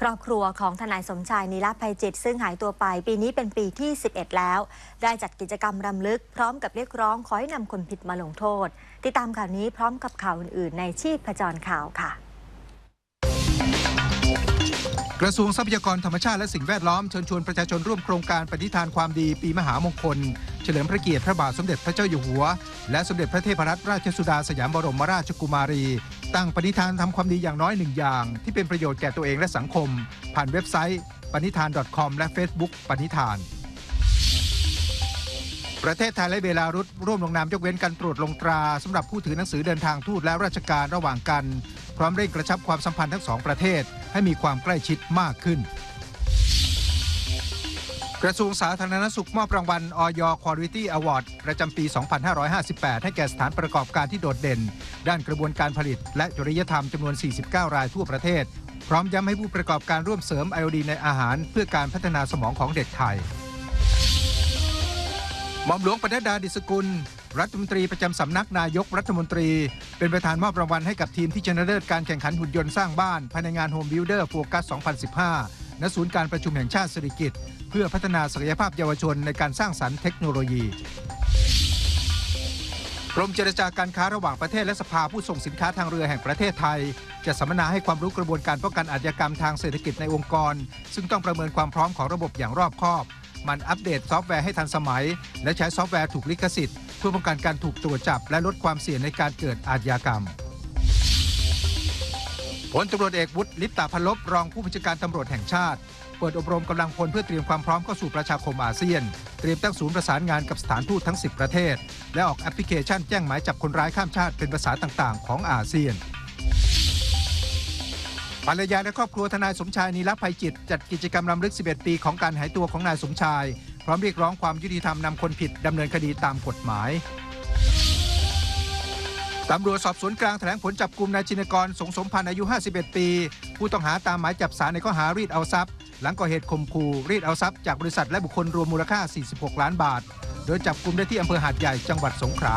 ครอบครัวของทนายสมชายนิรภัยจิต ซึ่งหายตัวไปปีนี้เป็นปีที่ 11 แล้ว ได้จัดกิจกรรมรำลึก พร้อมกับเรียกร้องขอให้นำคนผิดมาลงโทษ ติดตามข่าวนี้พร้อมกับข่าวอื่นๆ ในชีพจรข่าวค่ะ กระทรวงทรัพยากรธรรมชาติและสิ่งแวดล้อมเชิญชวนประชาชนร่วมโครงการปฏิทานความดีปีมหามงคล เฉลิมพระเกียรติพระบาทสมเด็จพระเจ้าอยู่หัว และสมเด็จพระเทพรัตนราชสุดาสยามบรมราชกุมารี ตั้งปณิธานทำความดีอย่างน้อยหนึ่งอย่าง ที่เป็นประโยชน์แก่ตัวเองและสังคม ผ่านเว็บไซต์ปณิธาน .com และ Facebook ปณิธาน ประเทศไทยและเบลารุสร่วมลงนามยกเว้นการตรวจลงตราสำหรับผู้ถือหนังสือเดินทางทูตและราชการระหว่างกัน พร้อมเร่งกระชับความสัมพันธ์ทั้งสองประเทศ ให้มีความใกล้ชิดมากขึ้น กระทรวงสาธารณสุขมอบรางวัลออย Quality Award ประจำปี 2558 ให้แก่สถานประกอบการที่โดดเด่น ด้านกระบวนการผลิต และจริยธรรมจำนวน 49 รายทั่วประเทศ พร้อมย้ำให้ผู้ประกอบการร่วมเสริมไอโอดีนในอาหาร เพื่อการพัฒนาสมองของเด็กไทยหม่อมหลวงปนัดดาดิสกุล รัฐมนตรีประจำสำนักนายกรัฐมนตรี เป็นประธานมอบรางวัลให้กับทีมที่ชนะเลิศการแข่งขันหุ่นยนต์สร้างบ้านภายในงาน Home Builder Focus 2015 ณ ศูนย์การประชุมแห่งชาติสิริกิติ์เพื่อพัฒนาศักยภาพเยาวชนในการสร้างสรรค์เทคโนโลยีกรมเจรจาการค้าระหว่างประเทศและสภาผู้ส่งสินค้าทางเรือแห่งประเทศไทย จะสัมมนาให้ความรู้กระบวนการป้องกันอาชญากรรมทางเศรษฐกิจในองค์กร ซึ่งต้องประเมินความพร้อมของระบบอย่างรอบคอบ มันอัปเดตซอฟต์แวร์ให้ทันสมัย และใช้ซอฟต์แวร์ถูกลิขสิทธิ์ เพื่อป้องกันการถูกตรวจจับ และลดความเสี่ยงในการเกิดอาชญากรรมพลตำรวจเอกวุฒิลิปตาพันลบรองผู้บัญชาการตำรวจแห่งชาติ เปิดอบรมกำลังพลเพื่อเตรียมความพร้อมเข้าสู่ประชาคมอาเซียน เตรียมตั้งศูนย์ประสานงานกับสถานทูตทั้ง 10 ประเทศ และออกแอปพลิเคชันแจ้งหมายจับคนร้ายข้ามชาติเป็นภาษาต่างๆ ของอาเซียน ภรรยาและครอบครัวทนายสมชายนีรภัยจิต จัดกิจกรรมรำลึก 11 ปีของการหายตัวของนายสมชาย พร้อมเรียกร้องความยุติธรรมนำคนผิดดำเนินคดีตามกฎหมายตำรวจสอบสวนกลางแถลงผลจับกลุ่มนายชินกรสงสมพันธ์อายุ 51 ปี ผู้ต้องหาตามหมายจับสารในข้อหารีดเอาทรัพย์ หลังก่อเหตุข่มขู่รีดเอาทรัพย์จากบริษัทและบุคคลรวมมูลค่า 46 ล้านบาท โดยจับกลุ่มได้ที่อำเภอหาดใหญ่จังหวัดสงขลา